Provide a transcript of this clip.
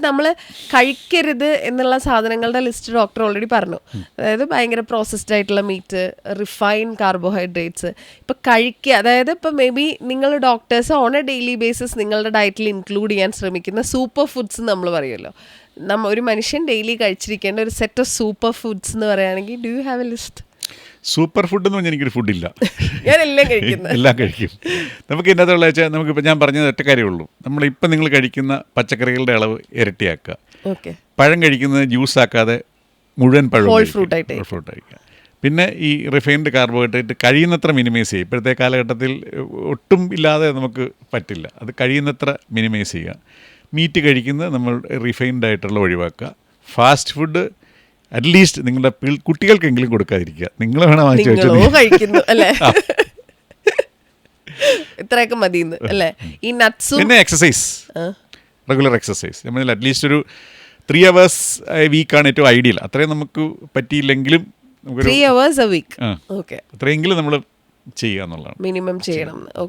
ഇപ്പം നമ്മൾ കഴിക്കരുത് എന്നുള്ള സാധനങ്ങളുടെ ലിസ്റ്റ് ഡോക്ടർ ഓൾറെഡി പറഞ്ഞു. അതായത് ഭയങ്കര പ്രോസസ്ഡ് ആയിട്ടുള്ള മീറ്റ് റിഫൈൻ കാർബോഹൈഡ്രേറ്റ്സ് ഇപ്പം കഴിക്കുക അതായത് ഇപ്പം മേ ബി നിങ്ങൾ doctors on a daily basis നിങ്ങളുടെ ഡയറ്റിൽ ഇൻക്ലൂഡ് ചെയ്യാൻ ശ്രമിക്കുന്ന സൂപ്പർ ഫുഡ്സ് നമ്മൾ പറയുമല്ലോ നമ്മ ഒരു മനുഷ്യൻ ഡെയിലി കഴിച്ചിരിക്കേണ്ട ഒരു സെറ്റ് ഓഫ് സൂപ്പർ ഫുഡ്സ് എന്ന് പറയുകയാണെങ്കിൽ do you have a list super food എന്ന് പറഞ്ഞാൽ എനിക്കൊരു ഫുഡില്ല എല്ലാം കഴിക്കും. നമുക്ക് ഇതിനകത്തുള്ള വെച്ചാൽ നമുക്കിപ്പോൾ ഞാൻ പറഞ്ഞത് ഒറ്റ കാര്യമുള്ളൂ നമ്മളിപ്പോൾ നിങ്ങൾ കഴിക്കുന്ന പച്ചക്കറികളുടെ അളവ് ഇരട്ടിയാക്കുക. ഓക്കെ. പഴം കഴിക്കുന്നത് ജ്യൂസ് ആക്കാതെ മുഴുവൻ പഴം ഫ്രൂട്ട് കഴിക്കുക. പിന്നെ ഈ റിഫൈൻഡ് കാർബോഹൈഡ്രേറ്റ് കഴിയുന്നത്ര മിനിമൈസ് ചെയ്യുക. ഇപ്പോഴത്തെ കാലഘട്ടത്തിൽ ഒട്ടും ഇല്ലാതെ നമുക്ക് പറ്റില്ല. അത് കഴിയുന്നത്ര മിനിമൈസ് ചെയ്യുക. മീറ്റ് കഴിക്കുന്നത് നമ്മൾ റിഫൈൻഡ് ആയിട്ടുള്ള ഒഴിവാക്കുക. ഫാസ്റ്റ് ഫുഡ് അറ്റ്ലീസ്റ്റ് നിങ്ങളുടെ കുട്ടികൾക്കെങ്കിലും കൊടുക്കാതിരിക്കുക. നിങ്ങൾ വേണം വാങ്ങിച്ചു കഴിക്കുന്നു അല്ലേ? ഇത്രയൊക്കെ മതി അല്ലേ? ഈ നട്ട്സ് പിന്നെ എക്സസൈസ് റെഗുലർ എക്സസൈസ് നമ്മൾ അറ്റ്ലീസ്റ്റ് ഒരു ത്രീ അവേഴ്സ് വീക്കാണ് ഏറ്റവും ഐഡിയൽ അത്രയും നമുക്ക് പറ്റിയില്ലെങ്കിലും three hours a week. Okay അത്രയെങ്കിലും നമ്മൾ ചെയ്യുക എന്നുള്ളതാണ്. മിനിമം ചെയ്യണം. ഓക്കെ